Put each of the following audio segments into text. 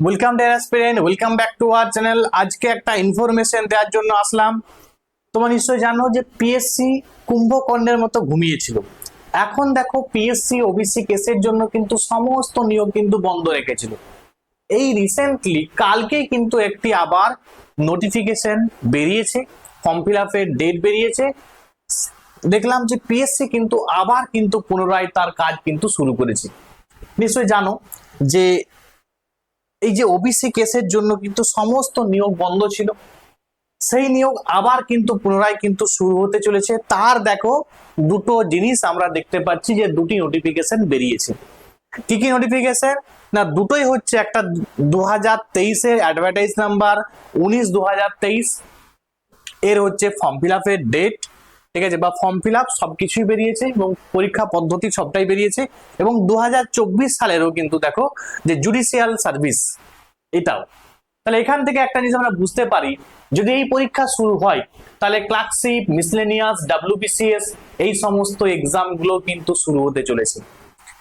Welcome dear aspirant welcome back to our channel আজকে একটা information দেওয়ার জন্য আসলাম। তোমরা নিশ্চয়ই জানো যে পিএসসি কুম্ভকর্ণের মতো ঘুমিয়েছিল। এখন দেখো পিএসসি ওবিসি কেসের জন্য কিন্তু সমস্ত নিয়োগ কিন্তু বন্ধ রেখেছিল। এই রিসেন্টলি কালকেই কিন্তু একটি আবার নোটিফিকেশন বেরিয়েছে ফর্ম ফিল আপের ডেট বেরিয়েছে। দেখলাম যে পিএসসি কিন্তু আবার কিন্তু পুনরায় তার কাজ কিন্তু শুরু করেছে। নিশ্চয়ই জানো যে এই যে ওবিসি কেসের জন্য কিন্তু সমস্ত নিয়োগ বন্ধ ছিল। সেই নিয়োগ আবার কিন্তু পুনরায় কিন্তু শুরু হতে চলেছে। তার দেখো দুটো জিনিস আমরা দেখতে পাচ্ছি যে দুটি নোটিফিকেশন বেরিয়েছে। কি কি নোটিফিকেশন না, দুটোই হচ্ছে একটা দু হাজার তেইশের অ্যাডভার্টাইজ নাম্বার উনিশ দু হাজার তেইশ, এর হচ্ছে ফর্ম ফিল আপের ডেট ঠিক আছে? বা ফর্ম ফিল আপ সবকিছুই বেরিয়েছে এবং পরীক্ষা পদ্ধতি সবটাই বেরিয়েছে এবং দু হাজার চব্বিশ সালেরও কিন্তু দেখো যে জুডিশিয়াল সার্ভিস এটাও। তাহলে এখান থেকে একটা জিনিস আমরা বুঝতে পারি, যদি এই পরীক্ষা শুরু হয়, তাহলে ক্লার্কশিপ মিসলেনিয়াস ডাব্লিউবিসিএস এই সমস্ত এক্সামগুলো কিন্তু শুরু হতে চলেছে।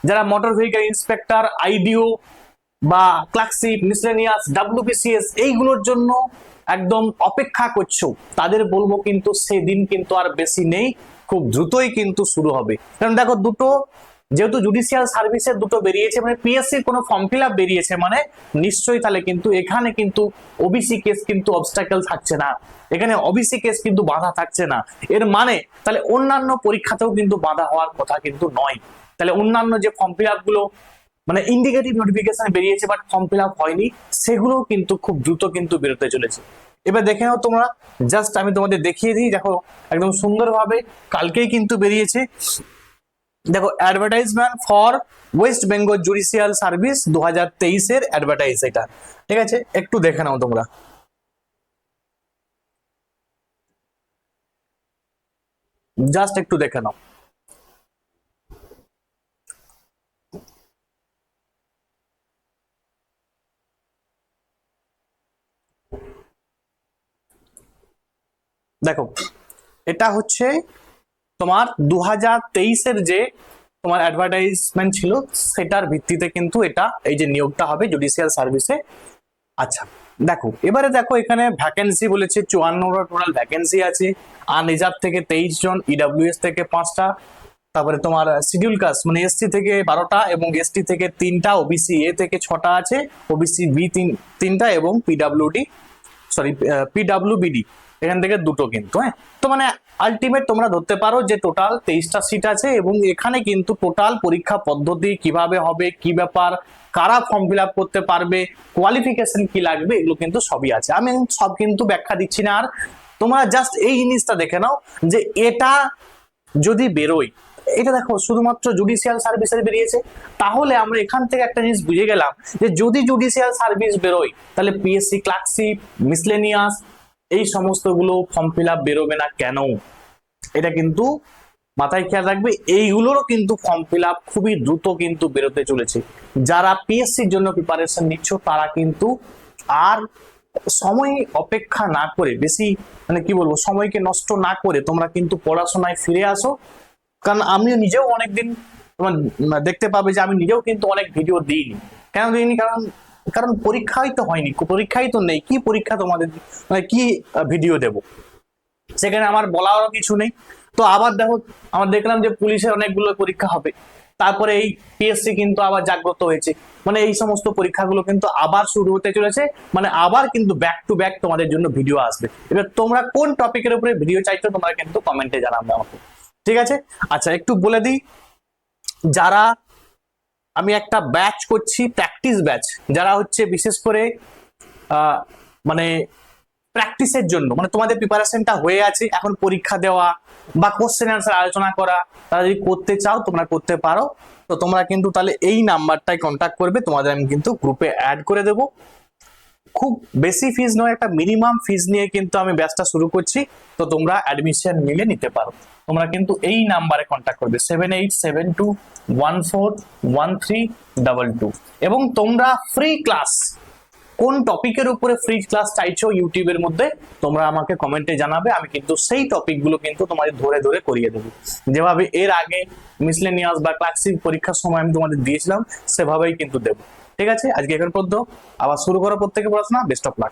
যারা মোটর ভেহিকেল ইন্সপেক্টর আইডিও বা ক্লার্কশিপ মিসলেনিয়াস ডাব্লিউবিসিএস এইগুলোর জন্য একদম অপেক্ষা করছ। তাদের বলব কিন্তু সেদিন কিন্তু আর বেশি নেই, খুব দ্রুতই কিন্তু শুরু হবে। কারণ দেখো, দুটো যেহেতু জুডিশিয়াল সার্ভিসের দুটো বেরিয়েছে মানে পিএসসির কোনো ফর্ম ফিল আপ বেরিয়েছে মানে নিশ্চয়ই তাহলে কিন্তু এখানে কিন্তু ওবিসি কেস কিন্তু অবস্টাকেল থাকছে না। এখানে ওবিসি কেস কিন্তু বাধা থাকছে না। এর মানে তাহলে অন্যান্য পরীক্ষাতেও কিন্তু বাধা হওয়ার কথা কিন্তু নয়। তাহলে অন্যান্য যে ফর্ম ফিল আপগুলো মানে ইন্ডিকেটিভ নোটিফিকেশন বেরিয়েছে বাট ফর্ম ফিল আপ হয়নি, সেগুলোও কিন্তু খুব দ্রুত কিন্তু বেরোতে চলেছে। এবার দেখে নাও তোমরা জাস্ট আমি তোমাদের দেখিয়ে দিই, দেখো, একদম সুন্দরভাবে কালকেই কিন্তু বেরিয়েছে। দেখো advertisement for West Bengal judicial service দু হাজার তেইশের অ্যাডভার্টাইজ এটা। ঠিক আছে? একটু দেখে নাও তোমরা। জাস্ট একটু দেখে নাও। দেখো, এটা হচ্ছে তোমার দু হাজার তেইশের যে তোমার অ্যাডভার্টাইজমেন্ট ছিল, সেটার ভিত্তিতে কিন্তু এটা, এই যে নিয়োগটা হবে জুডিশিয়াল সার্ভিসে আচ্ছা দেখো, এবারে দেখো, এখানে ভ্যাকেন্সি বলেছে, চুয়ান্নটা টোটাল ভ্যাকেন্সি আছে। আর রিজার্ভ থেকে তেইশ জন ইডাব্লিউএস থেকে পাঁচটা, তারপরে তোমার শিডিউল কাস্ট মানে এসটি থেকে বারোটা এবং এসটি থেকে তিনটা ওবিসি এ থেকে ছটা আছে ওবিসি বি তিন, তিনটা এবং পিডাব্লিউডি সরি পিডাব্লিউবিডি এখান থেকে দুটো কিন্তু হ্যাঁ? তো মানে আলটিমেট তোমরা ধরতে পারো যে টোটাল তেইশটা সিট আছে এবং এখানে কিন্তু টোটাল পরীক্ষা পদ্ধতি কীভাবে হবে, কি ব্যাপার, কারা ফর্ম ফিল করতে পারবে কোয়ালিফিকেশন কি লাগবে, এগুলো কিন্তু সবই আছে। আমি সব কিন্তু ব্যাখ্যা দিচ্ছি না আর। তোমরা জাস্ট এই জিনিসটা দেখে নাও যে এটা যদি বেরোয়, এটা দেখো শুধুমাত্র জুডিশিয়াল সার্ভিসের বেরিয়েছে, তাহলে আমরা এখান থেকে একটা জিনিস বুঝে গেলাম যে যদি জুডিশিয়াল সার্ভিস বেরোয়, তাহলে পিএসসি ক্লার্কশিপ মিসলেনিয়াস এই সমস্তগুলো ফর্ম ফিল আপ বেরোবে না কেন? এটা কিন্তু মাথায় খেয়াল রাখবে, এইগুলোরও কিন্তু ফর্ম ফিল আপ খুবই দ্রুত কিন্তু বেরোতে চলেছে। যারা পিএসসির জন্য প্রিপারেশন নিচ্ছ, তারা কিন্তু আর সময় অপেক্ষা না করে, বেশি মানে কি বলব, সময়কে নষ্ট না করে তোমরা কিন্তু পড়াশোনায় ফিরে আসো। কারণ আমিও নিজেও অনেকদিন তোমার, দেখতে পাবে যে আমি নিজেও কিন্তু অনেক ভিডিও দিইনি। কেন দিইনি? কারণ কারণ পরীক্ষাই তো হয়নি, পরীক্ষাই তো নেই। কি পরীক্ষা তোমাদের মানে কি ভিডিও দেব? সেখানে আমার বলারও কিছু নেই। তো আবার দেখো, আমার দেখলাম যে পুলিশের অনেকগুলো পরীক্ষা হবে। তারপরে এই পিএসসি কিন্তু আবার জাগ্রত হয়েছে। মানে এই সমস্ত পরীক্ষাগুলো কিন্তু আবার শুরু হতে চলেছে। মানে আবার কিন্তু ব্যাক টু ব্যাক তোমাদের জন্য ভিডিও আসবে। এবার তোমরা কোন টপিকের উপরে ভিডিও চাইছো, তোমরা কিন্তু কমেন্টে জানাবে আমাকে। ঠিক আছে? আচ্ছা একটু বলে দিই, যারা আমি একটা ব্যাচ করছি প্র্যাকটিস ব্যাচ যারা হচ্ছে বিশেষ করে মানে প্র্যাকটিসের জন্য মানে তোমাদের প্রিপারেশনটা হয়ে আছে, এখন পরীক্ষা দেওয়া বা কোশ্চেন অ্যান্সার আলোচনা করা, তারা যদি করতে চাও, তোমরা করতে পারো। তো তোমরা কিন্তু তাহলে এই নাম্বারটাই কন্ট্যাক্ট করবে, তোমাদের আমি কিন্তু গ্রুপে অ্যাড করে দেবো। খুব বেশি ফিজ নয়, একটা মিনিমাম ফিজ নিয়ে কিন্তু আমি ব্যাচটা শুরু করছি। তো তোমরা অ্যাডমিশন নিলে নিতে পারো। তোমরা কিন্তু এই নাম্বারে কন্ট্যাক্ট করবে seven eight seven two one four one three double two এবং তোমরা ফ্রি ক্লাস কোন টপিকের উপরে ফ্রি ক্লাস চাইছো ইউটিউবের মধ্যে, তোমরা আমাকে কমেন্টে জানাবে, আমি কিন্তু সেই টপিকগুলো কিন্তু তোমাদের ধরে ধরে করিয়ে দেবো। যেভাবে এর আগে মিসলেনিয়াস বা ক্লাসিক পরীক্ষার সময় আমি তোমাদের দিয়েছিলাম, সেভাবেই কিন্তু দেবো। ঠিক আছে? আজকে এখন পর্যন্ত আবার শুরু করো প্রত্যেকে পড়াশোনা। Best of luck